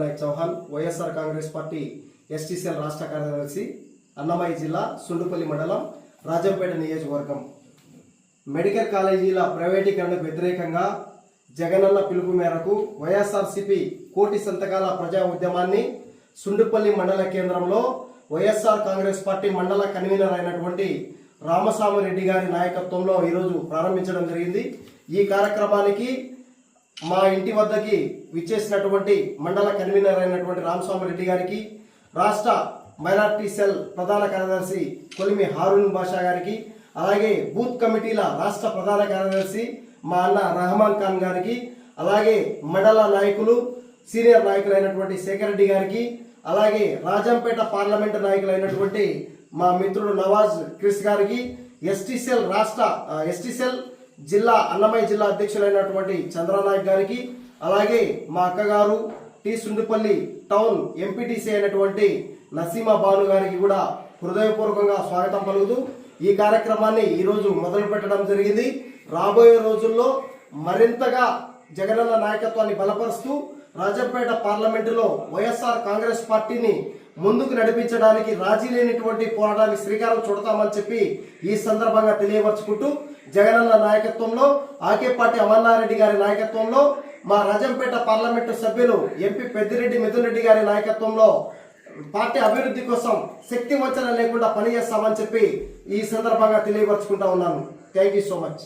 Naik Chauhan YSR Congress party STCL రాష్ట్ర కార్యదర్శి అన్నమయ్య జిల్లా సుండుపల్లి మండలం రాజంపేట నియోజకవర్గం. మెడికల్ కాలేజీల ప్రైవేటీకరణకు వ్యతిరేకంగా జగనన్న పిలుపు మేరకు వైఎస్ఆర్సీపీ కోటి సంతకాల ప్రజా ఉద్యమాన్ని సుండుపల్లి మండల కేంద్రంలో వైఎస్ఆర్ కాంగ్రెస్ పార్టీ మండల కన్వీనర్ అయినటువంటి రామస్వామిరెడ్డి గారి నాయకత్వంలో ఈరోజు ప్రారంభించడం జరిగింది. ఈ కార్యక్రమానికి మా ఇంటి వద్దకి విచ్చేసినటువంటి మండల కన్వీనర్ అయినటువంటి రామస్వామిరెడ్డి గారికి రాష్ట్ర మైనార్టీ సెల్ ప్రధాన కార్యదర్శి కొలిమి హారూన్ బాషా గారికి అలాగే బూత్ కమిటీల రాష్ట్ర ప్రధాన కార్యదర్శి మా అన్న రహమాన్ ఖాన్ గారికి అలాగే మండల నాయకులు సీనియర్ నాయకులైనటువంటి శేఖర్ రెడ్డి గారికి అలాగే రాజంపేట పార్లమెంటు నాయకులైనటువంటి మా మిత్రుడు నవాజ్ క్రిస్ గారికి ఎస్టీసెల్ రాష్ట్ర ఎస్టీసెల్ జిల్లా అన్నమయ్య జిల్లా అధ్యక్షులైనటువంటి చంద్రనాయక్ గారికి అలాగే మా అక్కగారు టి సుండిపల్లి టౌన్ ఎంపీటీసీ అయినటువంటి నసీమా బాను గారికి కూడా హృదయపూర్వకంగా స్వాగతం పలుకుతూ ఈ కార్యక్రమాన్ని ఈరోజు మొదలు పెట్టడం జరిగింది. రాబోయే రోజుల్లో మరింతగా జగనన్న నాయకత్వాన్ని బలపరుస్తూ రాజంపేట పార్లమెంటులో వైఎస్ఆర్ కాంగ్రెస్ పార్టీని ముందుకు నడిపించడానికి రాజీ లేనిటువంటి పోరాటానికి శ్రీకారం చుడతామని చెప్పి ఈ సందర్భంగా తెలియపరుచుకుంటూ జగనన్న నాయకత్వంలో ఆకే పార్టీ అమర్నారెడ్డి గారి నాయకత్వంలో మా రాజంపేట పార్లమెంటు సభ్యులు ఎంపీ పెద్దిరెడ్డి మిథున్ రెడ్డి గారి నాయకత్వంలో పార్టీ అభివృద్ధి కోసం శక్తి వంచన లేకుండా పనిచేస్తామని చెప్పి ఈ సందర్భంగా తెలియపరచుకుంటా ఉన్నాను. Thank you so much